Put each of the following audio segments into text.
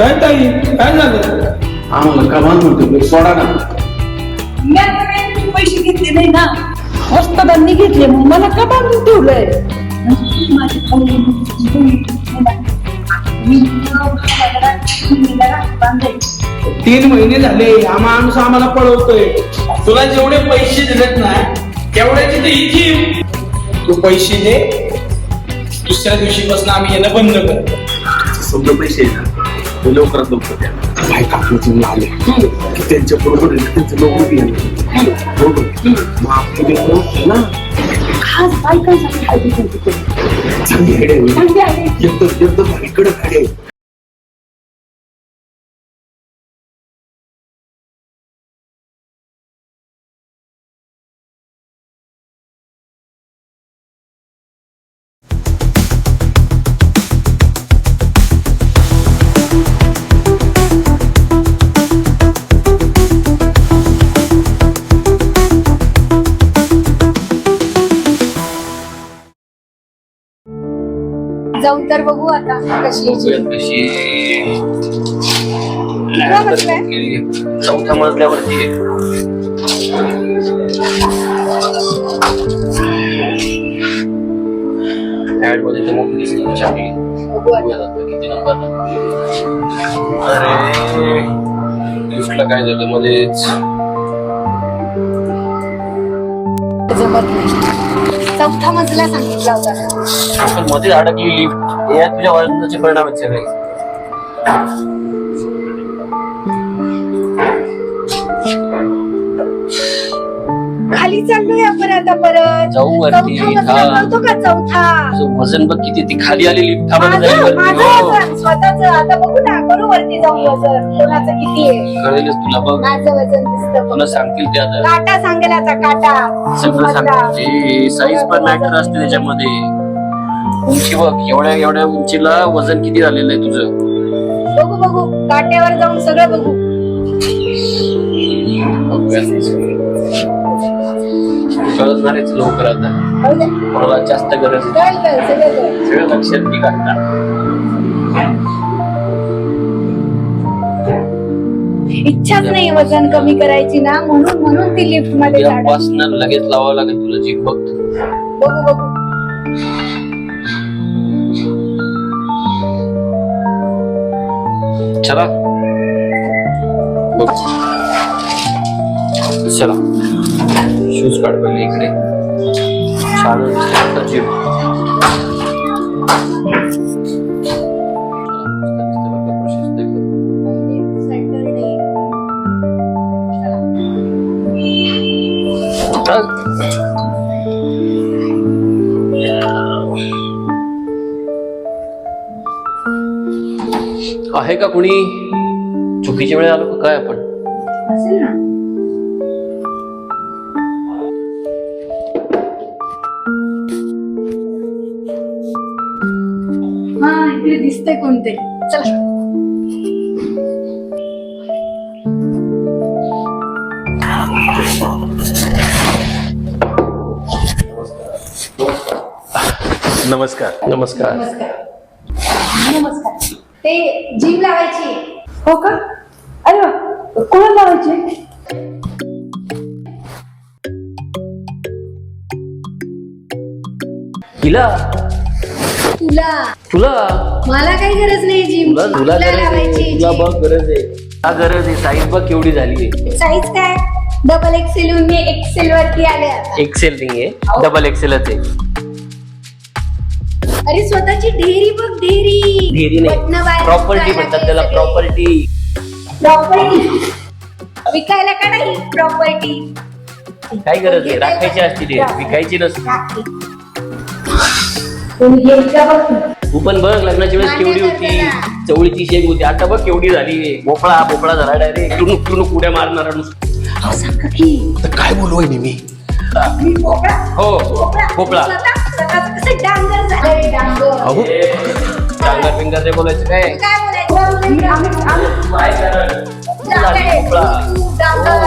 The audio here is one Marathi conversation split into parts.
काय ताई? काय झालं? आम्हाला कमाल म्हणतो सोडा ना. मी आता काही तुझे पैसे घेतले नाही ना. वस्तादांनी घेतले मग मला का बांधून ठेवलंय? माझी? मी भावाला, बहिणीला बांधायची. तीन महिने झाले हा माणूस आम्हाला पळवतोय. तुला जेवढे पैसे दिलेत ना तेवढ्याची तर इथे तू पैसे दे. दुसऱ्या दिवशीपासून आम्ही येणं बंद कर. समजा पैसे आहे ते लवकरात लवकर काय कापलं आले की त्यांच्या बरोबर त्यांचं बी येणार. बरोबर मग आपण ना खास बायकांसाठी. चांगली आयडिया. एकदम एकदम आहे. जाऊन तर बघू आता कशी आहे? चौथ्या मजल्यावरती मध्ये मोठी दिसते ना छापी. बघू आता. बघूया आता किती नंबर अरे लिफ्टला काय झालं मध्येच जमत नाही चौथा मजला सांगितला होता. पण मध्ये अडकली लिफ्ट या तुझ्या वजनाचे परिणाम आहेत सगळे. खाली चाललोय आपण आता परत. जाऊ वरती, चौथा मजला हा. कळतो का चौथा? तुझं वजन बघ किती ती खाली आली लिफ्ट माझं माझं वजन स्वतःच. आता बघू ना. करू वरती जाऊन वजन कोणाचं किती आहे? कळेलच तुला बघ. माझं वजन दिसतं तुला. सांगतील ते आता. काटा सांगेल आता काटा. सगळं. सांगतील. साईज पण मॅटर असते त्याच्यामध्ये. उंची बघ एवढ्या एवढ्या उंचीला वजन किती झालेलं आहे तुझं? बघू बघू. काट्यावर जाऊन सगळं बघू. कळणारच लवकर आता. कोणाला जास्त गरज आहे. कळेल कळेल सगळं कळेल सगळं लक्षात घे आता इच्छाच नाही वजन कमी करायची ना म्हणून म्हणून ती लिफ्टमध्ये उद्यापासनं लगेच लावावं लागेल तुला जीप बघ बघू बघू. चला. बघ. चला. शूज काढ पहिले इकडे. छान दिसते आता जीप आहे का कुणी? चुकीच्या वेळी आलो का काय आपण? असेल ना. हा इकडे दिसतंय कोणते चला. नमस्कार. नमस्कार. नमस्कार. जिम लावायची. हो का? अरे वा कोणाला लावायचे? हिला. तुला. तुला. मला काही गरज नाही जिम तुला तुला गरज आहे. लावायची तुला बघ गरज आहे. हा गरज आहे. साईज बघ केवढी झाली साईज काय? डबल एक्सेल मी एक्सेल वरती आले आता. एक्सेल नाही आहे डबल एक्सेलच आहे. अरे स्वतःची ढेरी बघ ढेरी ढेरी बटणं नाही प्रॉपर्टी म्हणतात त्याला. प्रॉपर्टी प्रॉपर्टी विकायला का नाही? प्रॉपर्टी काय गरज आहे? राखायची असती ते. विकायची नसते. तू. पण बघ लग्नाची वेळेस केवढी होती. चवळीची शेंग होती. आता बघ केवढी झाली. भोपळा भोपळा झाला डायरेक्ट टुणूक टुणूक उड्या मारणार काय बोलू वहिनी मी? हो. भोपळा? कसं डांगर झालंय डांगर अहो फिंगर ते बोलायचं काय बोलायचं आम्ही-? डांगर डांगर.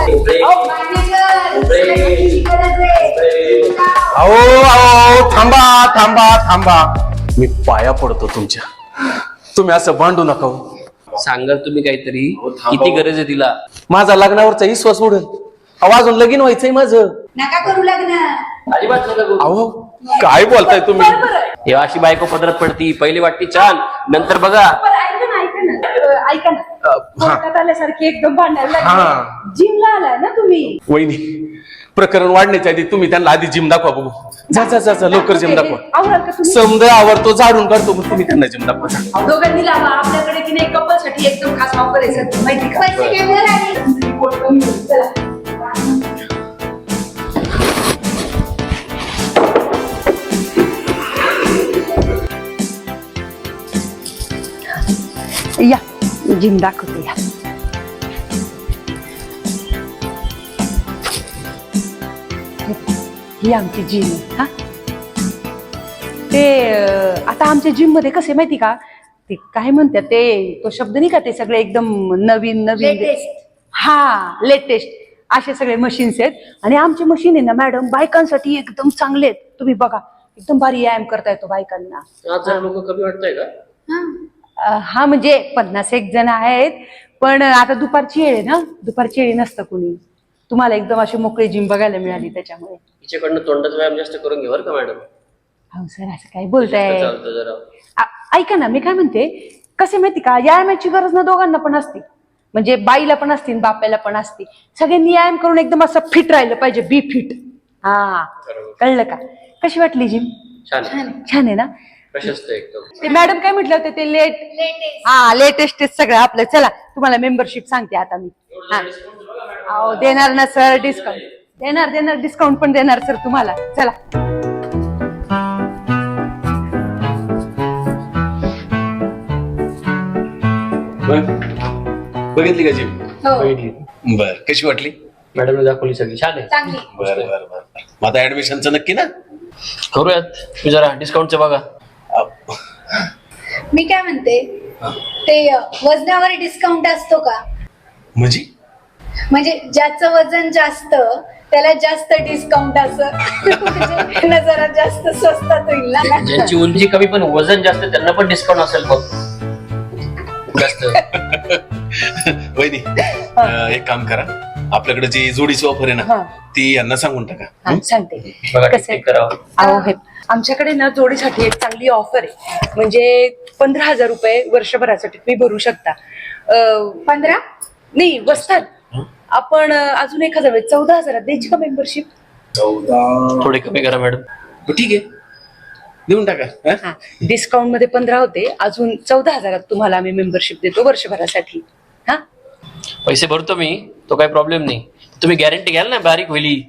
अहो. अहो थांबा थांबा थांबा मी पाया पडतो तुमच्या तुम्ही असं भांडू नका हो. सांगाल तुम्ही काहीतरी हो. किती गरज आहे तिला माझा लग्नावरचा विश्वास उडेल अहो अजून लगीन व्हायचंय माझं नका करू लग्न अजिबात नका करू. अहो काय बोलताय तुम्ही? बरोबर आहे. हे अशी बायको पदरात पडती. पहिली वाटती छान नंतर बघा. ऐका ना ऐका ना. अं, ऐका ना. अं. कोर्टात आल्यासारखी एकदम भांडायला हा. लागली जिमला आलाय ना तुम्ही? वहिनी प्रकरण वाढण्याच्या आधी तुम्ही त्यांना आधी जिम दाखवा बघू. जा जा जा जा, लवकर जिम दाखवा. आवराल का तुम्ही? समजा आवडतो झाडून काढतो मग तुम्ही त्यांना जिम दाखवा. दोघांनी लावा. आपल्याकडे की नाही कपलसाठी एकदम खास ऑफर आहे सर. माहिती का? पैसे घेणार आणि चला. या जिम दाखवते या ही आमची जिम हा ते आता आमच्या जिममध्ये कसे माहिती का ते काय म्हणतात ते तो शब्द नाही का ते सगळे एकदम नवीन नवीन. हा लेटेस्ट असे सगळे मशीन्स आहेत आणि आमचे मशीन आहे ना मॅडम बायकांसाठी एकदम चांगले आहेत तुम्ही बघा एकदम भारी व्यायाम करता येतो बायकांना लोक कमी वाटतंय का हा म्हणजे पन्नास एक जण आहेत पण आता दुपारची आहे ना? दुपारची वेळी नसतं कुणी. तुम्हाला एकदम अशी मोकळी जिम बघायला मिळाली त्याच्यामुळे. तिच्याकडनं तोंडाचा व्यायाम जास्त करून घे बरं का मॅडम? हो सर असं काय बोलताय? चालतं जरा. आ- ऐका ना मी काय म्हणते कसे माहिती का? व्यायामाची गरज ना दोघांना पण असते. म्हणजे बाईला पण असते आणि बापायला पण असते. सगळ्यांनी व्यायाम करून एकदम असं फिट राहिलं पाहिजे बी फिट हा. कळलं का? कशी वाटली जिम छान आहे. छान आहे ना? प्रशस्त एकदम. ते मॅडम काय म्हटलं होते ते लेट लेटेस्ट हा लेटेस्ट सगळं आपलं. चला तुम्हाला मेंबरशिप सांगते आता मी. हा. अहो देणार ना सर डिस्काउंट देणार देणार डिस्काउंट पण देणार सर तुम्हाला. चला. बघितली का जिम हो. बर. कशी वाटली? मॅडमने दाखवली सगळी. छान आहे. चांगली. बर बर बर. मग आता ऍडमिशनचं नक्की ना? करूयात. तुम्ही जरा डिस्काउंटचं बघा. मी काय म्हणते? ते वजनावर डिस्काउंट असतो का? म्हणजे? म्हणजे ज्याचं वजन जास्त त्याला जास्त डिस्काउंट असं. म्हणजे जरा जास्त स्वस्तात होईल ना? ज्यांची उंची कमी पण वजन जास्त त्यांना पण डिस्काउंट असेल बघ जास्त. वहिनी एक काम करा. आपल्याकडे जी जोडीची ऑफर आहे हा. ना ती यांना सांगून टाका. हा, सांगते. बघा कसं ठीक करावं अहो हे आमच्याकडे ना जोडीसाठी एक चांगली ऑफर आहे. म्हणजे पंधरा हजार रुपये वर्षभरासाठी तुम्ही भरू शकता. पंधरा? नाही बसतात आपण अं, अजून एक हजार चौदा हजारात द्यायची का मेंबरशिप थोडे कमी करा मॅडम बरं, ठीक आहे. देऊन टाका. हा? हा डिस्काउंटमध्ये पंधरा होते. अजून चौदा हजारात तुम्हाला आम्ही मेंबरशिप देतो वर्षभरासाठी. हा? पैसे भरतो मी. तो काही प्रॉब्लेम नाही. तुम्ही गॅरंटी घ्याल ना बारीक होईल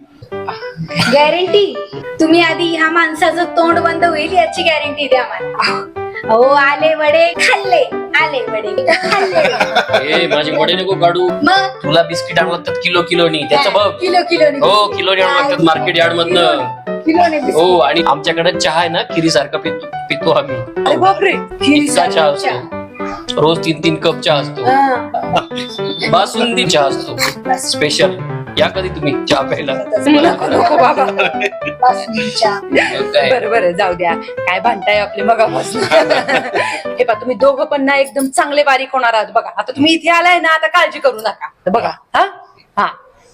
गॅरंटी तुम्ही आधी ह्या माणसाचं तोंड बंद होईल याची गॅरंटी द्या मला हो आले वडे खाल्ले. आले वडे खाल्ले. ए माझे वडे नको काढू. मग? तुला बिस्किट आणलं लागतात किलो किलोनी त्याचं बघ. किलो किलो हो किलोनी आणलं लागतात मार्केट यार्ड मधनं. किलोने हो आणि आमच्याकडे चहा आहे ना खिरी सारखा पितो पितो आम्ही. अरे बापरे इतका चहा असतो. रोज तीन तीन कप चहा असतो. बासुंदी चहा असतो. स्पेशल या कधी तुम्ही चहा प्यायला? नको नको बाबा. बासुंदीच्या. काय? बरं बरं जाऊ द्या. काय भांडताय आपले मगापासून? हे पहा तुम्ही दोघं पण ना एकदम चांगले बारीक होणार आहात. बघा आता तुम्ही इथे आलाय ना आता काळजी करू नका. बघा हा? हा.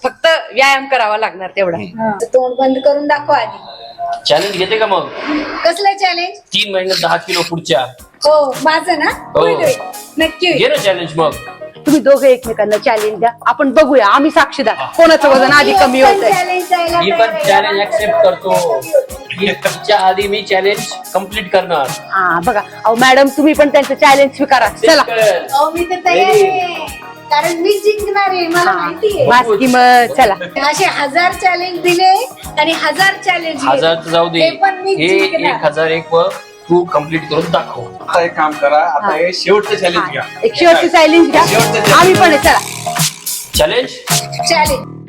फक्त व्यायाम करावा लागणार तेवढा. तोंड बंद करून दाखवा आधी. चॅलेंज घेते का मग? कसलं चॅलेंज तीन महिन्यात दहा किलो पुढच्या. हो माझं ना? हो. होईल, होईल. नक्की होईल. घे ना चॅलेंज मग. तुम्ही दोघं एकमेकांना चॅलेंज द्या. आपण बघूया. आम्ही साक्षीदार कोणाचं वजन आधी कमी होत पण challenge द्यायला मी तयार पण आहे. चॅलेंज ऍक्सेप्ट करतो. तिच्या आधी मी चॅलेंज कंप्लीट करणार. हा बघा. अहो मॅडम तुम्ही पण त्यांचं चॅलेंज स्वीकारा. चला. अहो, मी तर तयार आहे. कारण मी जिंकणार आहे मला माहिती आहे. वास की मग चला. असे हजार चॅलेंज दिले आणि हजार चॅलेंज हजार तर जाऊ दे. हे पण मी हे जिंकणार. एक हजार एक व तू कंप्लीट करून दाखव. आता एक काम करा आता हे. शेवटचं चॅलेंज घ्या. एक शेवटची चॅलेंज घ्या. शेवटचं challenge. आम्ही पण आहे चला. Challenge challenge